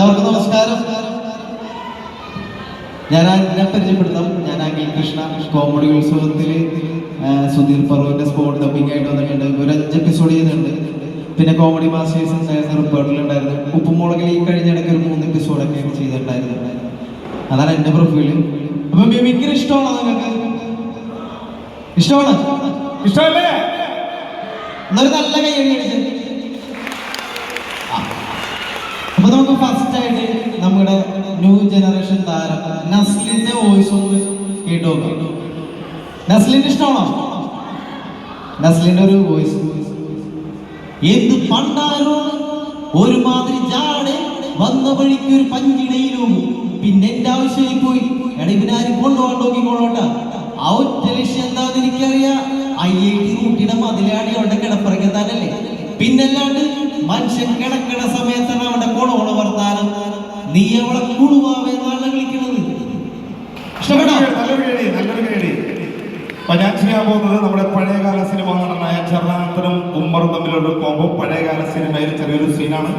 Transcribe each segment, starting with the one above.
എല്ലാവർക്കും നമസ്കാരം. ഞാൻ ഞാൻ പരിചയപ്പെടുത്താം ഞാൻ അഖിൽ കൃഷ്ണ. കോമഡി ഉത്സവത്തിൽ സുധീർ പറവിന്റെ സ്പോട്ട് ഡബിംഗ് ആയിട്ട് വന്നിട്ടുണ്ട്. ഒരു അഞ്ച് എപ്പിസോഡ് ചെയ്തിട്ടുണ്ട്. പിന്നെ കോമഡി മാസ്റ്റേഴ്സ് ഉണ്ടായിരുന്ന. റിപ്പോർട്ടിലുണ്ടായിരുന്നു ഉപ്പുമുളകിൽ ഈ കഴിഞ്ഞ ഇടയ്ക്ക് ഒരു മൂന്ന് എപ്പിസോഡൊക്കെ ചെയ്തിട്ടുണ്ടായിരുന്നു. അതാണ് എന്റെ പ്രൊഫൈൽ അപ്പൊ മിമിക്രി ഇഷ്ടമാണോ നിങ്ങൾക്ക്? ഇഷ്ടമാണ്? ഇഷ്ടമല്ലേ? എന്നൊരു നല്ല കൈ അടിച്ച് അപ്പൊ നമുക്ക് ഫസ്റ്റ് ആയിട്ട് നമ്മുടെ ന്യൂ ജനറേഷൻ താരം നസ്ലിന്റെ വോയിസ് ഒന്ന് കേട്ടു നസ്ലിന്റെ ഇഷ്ടമാണോ? നസ്ലിന്റെ ഒരു വോയിസ് എന്ത് പണ്ടാരോ ഒരുമാതിരി ജാടെ വന്ന വഴിക്ക് ഒരു പഞ്ചിടയിലും പിന്നെ എന്റെ ആവശ്യമായി പോയി. എടാ ഇവനാരും കൊണ്ടുപോകാൻ നോക്കിക്കോളോട്ട ആ ഒറ്റ ലക്ഷ്യം എന്താന്ന് എനിക്കറിയാം. ഐ ഐ ടി കുട്ടിയുടെ മതിലാടി അവളുടെ കിടപ്പറക്കത്താനല്ലേ പിന്നല്ലാണ്ട് മനുഷ്യൻ കിടക്കണ സമയത്താണ് അവന്റെ കൊളോള വർത്താനം. നീ അവളെ ഇഷ്ടപ്പെട്ടോ? കേടി നല്ലൊരു കേടി അപ്പൊ ഞാൻ ചെയ്യാൻ പോകുന്നത് നമ്മുടെ പഴയകാല സിനിമ നടനായ ചെറുനാഥനും ഉമ്മറും തമ്മിലുള്ള കോമ്പോ പഴയകാല സിനിമയിൽ ചെറിയൊരു സീനാണ്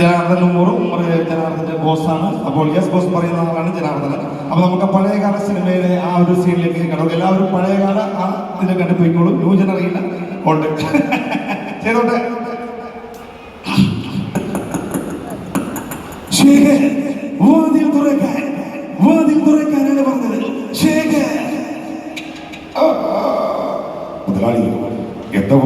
ജനാർദ്ദൻ ഉമ്മറും ഉമ്മർ ജനാർദ്ദന്റെ ബോസാണ് അപ്പോൾ യെസ് ബോസ് പറയുന്ന ആളാണ് ജനാർദ്ദനൻ. അപ്പൊ നമുക്ക് പഴയകാല സിനിമയിലെ ആ ഒരു സീനിലേക്ക് കടക്കും. എല്ലാവരും പഴയകാല ആ ഇതിനെ കണ്ടുപോയിക്കോളും. ന്യൂ ജനറിയില്ല ഉണ്ട് ചെയ്തോട്ടെ? ശേഖർ വാതിൽ തുറക്കാൻ വാതിൽ തുറക്കാനാണ് പറഞ്ഞത്. ആ, മുതലാളി എന്താ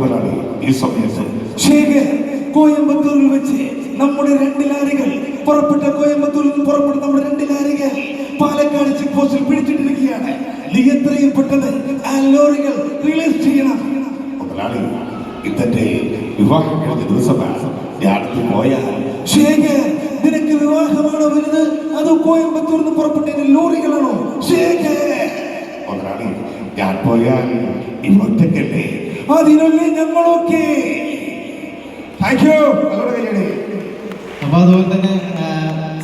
ഈ സമയത്ത്? ശേഖർ കോയമ്പത്തൂരിൽ വെച്ച് നമ്മുടെ രണ്ട് ലാരികൾ പുറപ്പെട്ട കോയമ്പത്തൂരിൽ നിന്ന് പുറപ്പെട്ട നമ്മുടെ രണ്ട് ലാരികൾ പാലക്കാട് ചെക്ക് പോസ്റ്റിൽ പിടിച്ചിട്ടിരിക്കുകയാണ്. നീ എത്രയും പെട്ടെന്ന് ആ ലോറികൾ റിലീസ് ചെയ്യണം. മുതലാളി ഇതന്റെ വിവാഹം കഴിഞ്ഞ ദിവസമാണ്. ഞാൻ പോയാൽ. ശേഖർ വിവാഹമാണോ വരുന്നത് അത് കോയമ്പത്തൂർ നിന്ന് പുറപ്പെട്ടതിന് ലോറികളാണോ? മുതലാളി ഞാൻ പോയാൽ ഇവൊറ്റക്കല്ലേ അതിനല്ലേ ഞങ്ങളൊക്കെ. താങ്ക് യു അപ്പൊ അതുപോലെ തന്നെ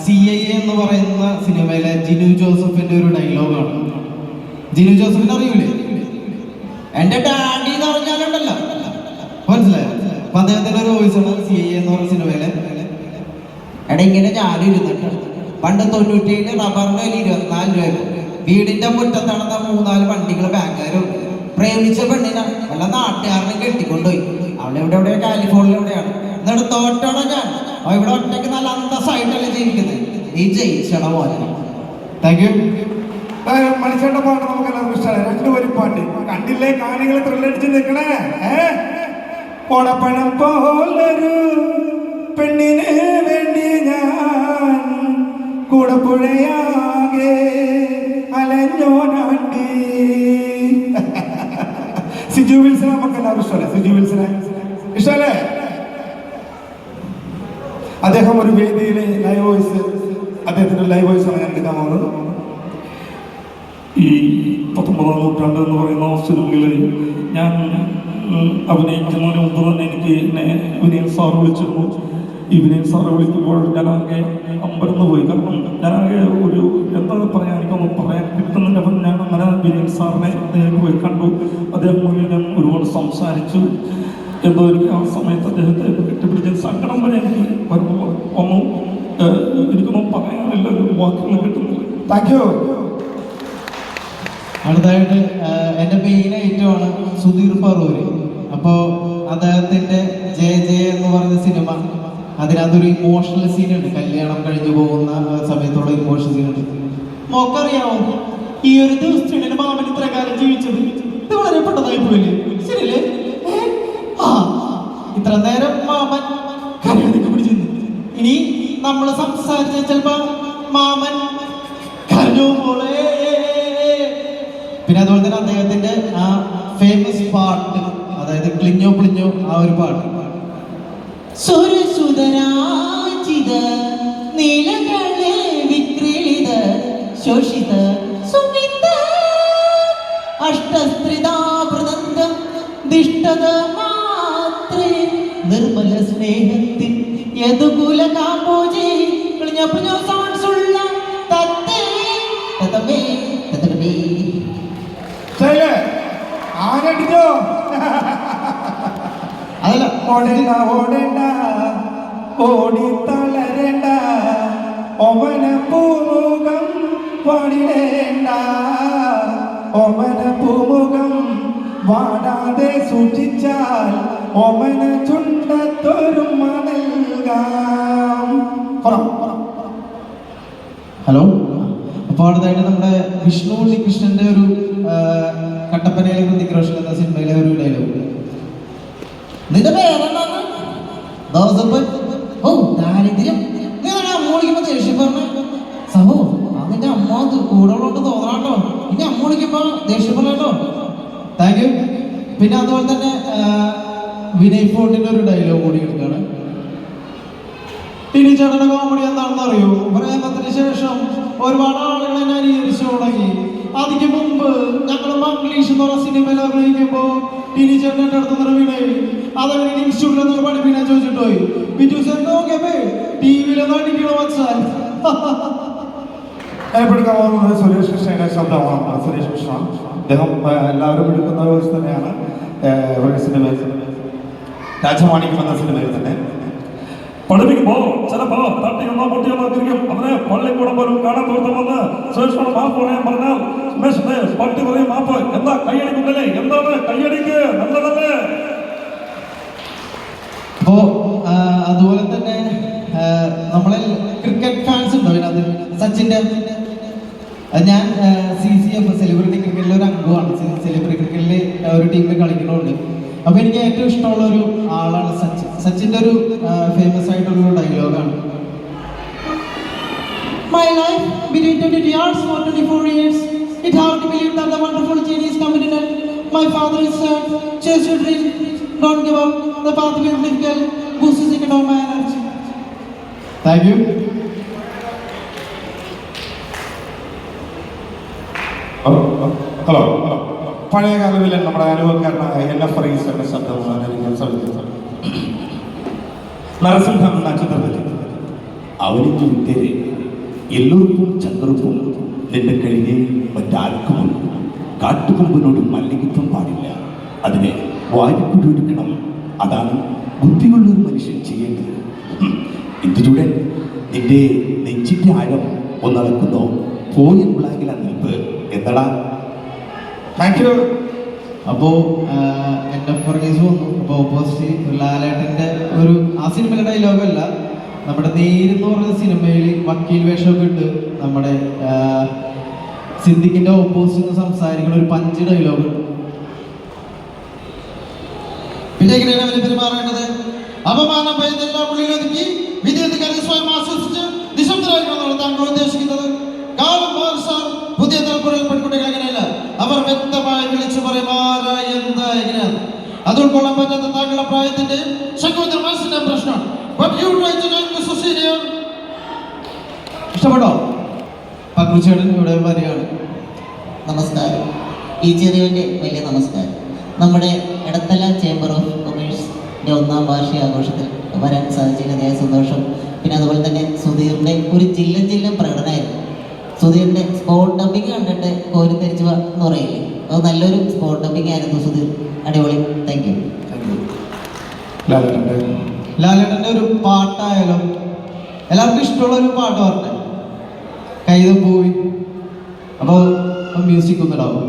സി ഐ എ എന്ന് പറയുന്ന സിനിമയിലെ ജിനു ജോസഫിന്റെ ഒരു ഡയലോഗാണ്. ജിനു ജോസഫിനെ അറിയൂലേ? എന്റെ ഡാഡി എന്ന് പറഞ്ഞാലുണ്ടല്ലോ. മനസ്സിലായോ? അപ്പൊ അദ്ദേഹത്തിന്റെ ഒരു വോയിസ് ആണ് സി ഐ എന്ന് പറയുന്ന സിനിമയിലെ എടാ ഇങ്ങനെ ഞാനും ഇരുന്നിട്ട് പണ്ട് തൊണ്ണൂറ്റേഴിൽ റബ്ബറിന്റെ വില ഇരുപത്തിനാല് രൂപ വീടിന്റെ മുറ്റത്ത് നടന്ന മൂന്നാൽ വണ്ടികൾ ബാങ്കുകാരും. പ്രേമിച്ച പെണ്ണിനെ വല്ല നാട്ടുകാരനെ കെട്ടിക്കൊണ്ടുപോയി. അവളെ എവിടെ കാലിഫോർണിയ എവിടെയാണ്. എന്നിട്ട് തോറ്റോടെ ഞാൻ. ഇവിടെ ഒറ്റയ്ക്ക് നല്ല അന്തസ്സായിട്ടല്ലേ ജീവിക്കുന്നത്. നീ ജയിച്ചട പോലെ താങ്ക് യു മനുഷ്യന്റെ പാട്ട് നമുക്ക് എല്ലാവർക്കും ഇഷ്ടമാണ് പാട്ട്. കണ്ടില്ലേ? കാണികൾ ത്രില്ലടിച്ച് നിൽക്കണേ ഏ? ഓടപ്പഴം പോലൊരു പെണ്ണിന് വേണ്ടി ഞാൻ കൂടപ്പുഴയാകെ അലഞ്ഞോനാണ്ടി സിജു വിൽസനെ നമുക്ക് എല്ലാവരും ഇഷ്ടമല്ലേ? സിജു അദ്ദേഹം ഒരു വേദിയിലെ ലൈവ് വോയിസ് അദ്ദേഹത്തിന്റെ ലൈവ് വോയിസ് ആണ് ഞാൻ എടുക്കാൻ പോകുന്നത്. ഈ പത്തൊമ്പതാം നൂറ്റാണ്ട് എന്ന് പറയുന്ന സിനിമയിൽ ഞാൻ അഭിനയിക്കുന്നതിന് മുമ്പ് തന്നെ എനിക്ക് എന്നെ വിനീത് സാർ വിളിച്ചിരുന്നു. ഈ വിനയൻ സാറ് വിളിക്കുമ്പോൾ ഞാനാകെ അമ്പരന്ന് പോയി. കാരണം ഞാനാകെ ഒരു എന്താ പറയാൻ എനിക്കൊന്നും പറയാൻ കിട്ടുന്നില്ല. അപ്പം ഞാൻ അങ്ങനെ വിനയൻ സാറിനെ അദ്ദേഹം പോയി കണ്ടു. അദ്ദേഹം മുന്നിൽ ഞാൻ ഒരുപാട് സംസാരിച്ചു. എന്തോ എനിക്ക് ആ സമയത്ത് അദ്ദേഹത്തെ കെട്ടിപ്പിടിച്ച സങ്കടം വരെ എനിക്ക് വരുമ്പോൾ ഒന്നും എനിക്കൊന്നും പറയാനില്ല. ഒരു വാക്കുകൾ കിട്ടുന്നില്ല. താങ്ക് യു അടുത്തായിട്ട് എന്റെ മെയിൻ ഐറ്റമാണ് സുധീർ പറൂര് അപ്പോൾ അദ്ദേഹത്തിന്റെ ജയ ജയ എന്ന് പറഞ്ഞ സിനിമ അതിനകത്തൊരു ഇമോഷണൽ സീനുണ്ട് കല്യാണം കഴിഞ്ഞു പോകുന്ന സമയത്തുള്ള ഇമോഷണൽ സീനുണ്ട് മോക്കറിയാവും? ഈ ഒരു ദിവസത്തിന് മാമൻ ഇത്ര കാലം ജീവിച്ചത്. ഇത് വളരെ പെട്ടതായി പോയില്ലേ? ശരിയല്ലേ? ആ ഇത്ര നേരം മാമൻ കരയാതൊക്കെ പിടിച്ചിരുന്നു. ഇനി നമ്മൾ സംസാരിച്ച ചിലപ്പോ മാമൻ കരഞ്ഞു പിന്നെ അതുപോലെ തന്നെ അദ്ദേഹത്തിന്റെ ആ ഫേമസ് പാട്ട് അതായത് ക്ലിഞ്ഞോ പ്ലിഞ്ഞോ ആ ഒരു പാട്ട് സുരസുതരാജിത നീലകളെ വിക്രീളിത ശോഷിത സുമിത അഷ്ടസ്ത്രിതാവൃതന്തം ദിഷ്ടത മാത്രേ. നിർമ്മല സ്നേഹത്തിൻ യദുകുല കാമ്പോജേ സൗണ്ട്സ് ഉള്ള തത്തേ. തതമേ തതമേ ശൈലേ ആരടിച്ചോ അതല്ല ഓടേണ്ട ഓടേണ്ട. ഓടി തളരണ്ട. ഒമന പൂമുഖം വാടിടേണ്ട. ഒമന പൂമുഖം വാടാതെ സൂക്ഷിച്ചാൽ ഒമന ചുണ്ടത്തൊരു പറ ഹലോ? അപ്പോൾ അടുത്തായിട്ട് നമ്മുടെ വിഷ്ണു ഉണ്ണികൃഷ്ണന്റെ ഒരു കട്ടപ്പനയിലെ ഹൃതിക് റോഷൻ എന്ന സിനിമയിലെ ഒരു ഡയലോഗ് നിന്റെ പേരെന്താണ്? ദോസപ്പൻ പിന്നെ അതുപോലെ തന്നെ വിനയ് ഫോർട്ടിന്റെ ഒരു ഡയലോഗ് കൂടി എടുക്കുകയാണ് ഇനി ചേട്ടന്റെ കോമഡി എന്താണെന്ന് അറിയോ? പ്രേമത്തിന് ശേഷം ഒരുപാട് ആളുകൾ എന്നെ അനുകരിച്ചു തുടങ്ങി. അതിക്ക് മുമ്പ് ഞങ്ങൾ മംഗ്ലീഷ് എന്ന് പറഞ്ഞ സിനിമയിൽ അഭിനയിക്കുമ്പോ ടിനി ചേട്ടൻ എന്റെ അടുത്ത് വിനയ് അതങ്ങനെ ഇൻസ്റ്റിറ്റ്യൂട്ടിൽ നിന്ന് പഠിപ്പിക്കാൻ ചോദിച്ചിട്ട് പോയി? പിറ്റൂസ് നോക്കിയപ്പേ ടി വിയിലൊന്നും അടിക്കണോ വച്ചാൽ? സുരേഷ് കൃഷ്ണയുടെ ശബ്ദമാണ്. സുരേഷ് കൃഷ്ണ. അദ്ദേഹം എല്ലാവരും എടുക്കുന്ന ഒരു തന്നെയാണ്. ആ, ഇവരുടെ സിനിമയിൽ രാജമാണിക്യം എന്ന സിനിമയിൽ തന്നെ. പഠിപ്പിക്കുമ്പോ ചിലപ്പോ തട്ടിയുള്ള മുട്ടിയൊന്നോ തിരിക്കും അവനെ പള്ളിക്കൂടം പോലും കാണാത്തോർത്ത് വന്ന് സുരേഷോട് മാപ്പ് പറയാൻ പറഞ്ഞാൽ സുമേഷിന്റെ പട്ടി പറയും മാപ്പ്. എന്താ കൈയടിക്കുന്നില്ലേ എന്താണ് കൈയടിക്ക് നല്ലതല്ലേ? അപ്പോ അതുപോലെ തന്നെ നമ്മളിൽ നമ്മളെ ക്രിക്കറ്റ് ഫാൻസ് ഉണ്ടോ അതിനകത്ത്. സച്ചിന്റെ ഞാൻ സി സി എഫ് സെലിബ്രിറ്റി ക്രിക്കറ്റിലെ ഒരു അംഗമാണ് സെലിബ്രിറ്റി ക്രിക്കറ്റിലെ ഒരു ടീമിൽ കളിക്കണമുണ്ട് അപ്പോൾ എനിക്ക് ഏറ്റവും ഇഷ്ടമുള്ള ഒരു ആളാണ് സച്ചിൻ സച്ചിന്റെ ഒരു ഫേമസ് ആയിട്ടുള്ള ഡയലോഗാണ് My life between 22 years or 24 years, it hard to believe that the wonderful genius committed. My father is sad. chase your dream, don't give up. The path will be difficult, boost is economic energy. Thank you. Hello hello പഴയ കാലത്തിൽ നമ്മുടെ അനുഭവക്കാരനായ N F റീസറിന്റെ ശബ്ദമാണ് എനിക്ക് ശ്രമിച്ചത് നരസിംഹം എന്ന ചിത്രത്തിൽ. അവനിക്ക് വിട്ടേരെ എല്ലോർക്കും ചന്ദ്രപ്പും നിന്റെ കഴിഞ്ഞ് മറ്റാർക്കും കാട്ടുകൊമ്പിനോട് മല്ലികുത്തം പാടില്ല. അതിനെ വാരിക്കുടിയൊടുക്കണം അതാണ് ബുദ്ധിയുള്ള ഒരു മനുഷ്യൻ ചെയ്യേണ്ടത്. ഇതിലൂടെ നിന്റെ നെഞ്ചിന്റെ ആഴം ഒന്നളക്കുന്നോ? പോയൻ ഉള്ളാകില്ല നിൽപ്പ്. എന്താടാ താങ്ക് യു അപ്പോ എന്റെ ഫർഗീസ് വന്നു. അപ്പോൾ ഓപ്പോസിറ്റ് ലാലേട്ടന്റെ ഒരു ആ സിനിമയിലെ ഡയലോഗല്ല നമ്മുടെ നേരിന്ന് പറഞ്ഞ സിനിമയിൽ വക്കീൽ വേഷമൊക്കെ ഇട്ട് നമ്മുടെ ആ, സിദ്ദിഖിന്റെ ഓപ്പോസിറ്റ് സംസാരിക്കുന്ന ഒരു പഞ്ച് ഡയലോഗ് പിന്നെ എങ്ങനെയാണ് പെരുമാറേണ്ടത് അപമാനം വിദ്യാർത്ഥിക്കാരെ സ്വയം ആശ്വസിച്ച് നിശബ്ദരായിരിക്കണമെന്നാണ് വ്യക്തമായി വിളിച്ചു പറയുമാറ എന്താ എങ്ങനെയാണ് അത് ഉൾക്കൊള്ളാൻ പറ്റാത്ത താങ്കളുടെ പ്രായത്തിന്റെ ശങ്കുവിന്റെ മനസ്സിന്റെ പ്രശ്നം. ഇഷ്ടപ്പെട്ടോ? പക്രുച്ചേട്ടൻ ഇവിടെ വരികയാണ്. നമസ്കാരം. ഈ ചെറിയവന്റെ വലിയ നമസ്കാരം. നമ്മുടെ ഇടത്തല ചേംബർ ഓഫ് കൊമേഴ്സിന്റെ ഒന്നാം വാർഷിക ആഘോഷത്തിൽ വരാൻ സാധിച്ചതിന് അതിയായ സന്തോഷം. പിന്നെ അതുപോലെ തന്നെ സുധീറിന്റെ ഒരു ജില്ല ജില്ല പ്രകടനമായിരുന്നു. സുധീറിന്റെ സ്പോട്ട് ഡബിങ് കണ്ടിട്ട് കോരിത്തരിച്ചു തിരിച്ചു എന്ന് പറയില്ലേ? അത് നല്ലൊരു സ്പോട്ട് ഡബിങ് ആയിരുന്നു സുധീർ. അടിപൊളി. താങ്ക് യു ലാലേട്ടന്റെ? ലാലേട്ടന്റെ ഒരു പാട്ടായാലും എല്ലാവർക്കും ഇഷ്ടമുള്ള ഒരു പാട്ട് പറഞ്ഞേ. കൈതും പോയി അപ്പോൾ മ്യൂസിക് ഒന്നിടാവും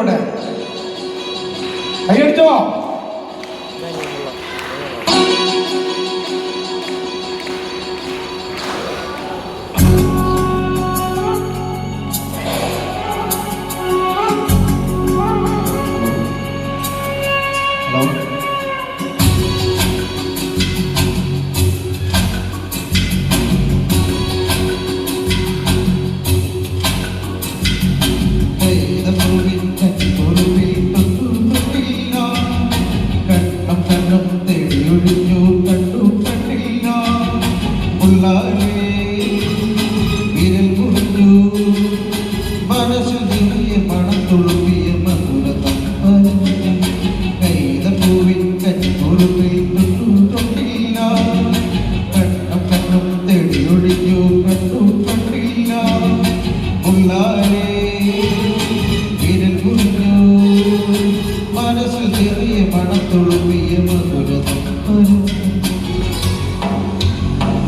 പാട്ട്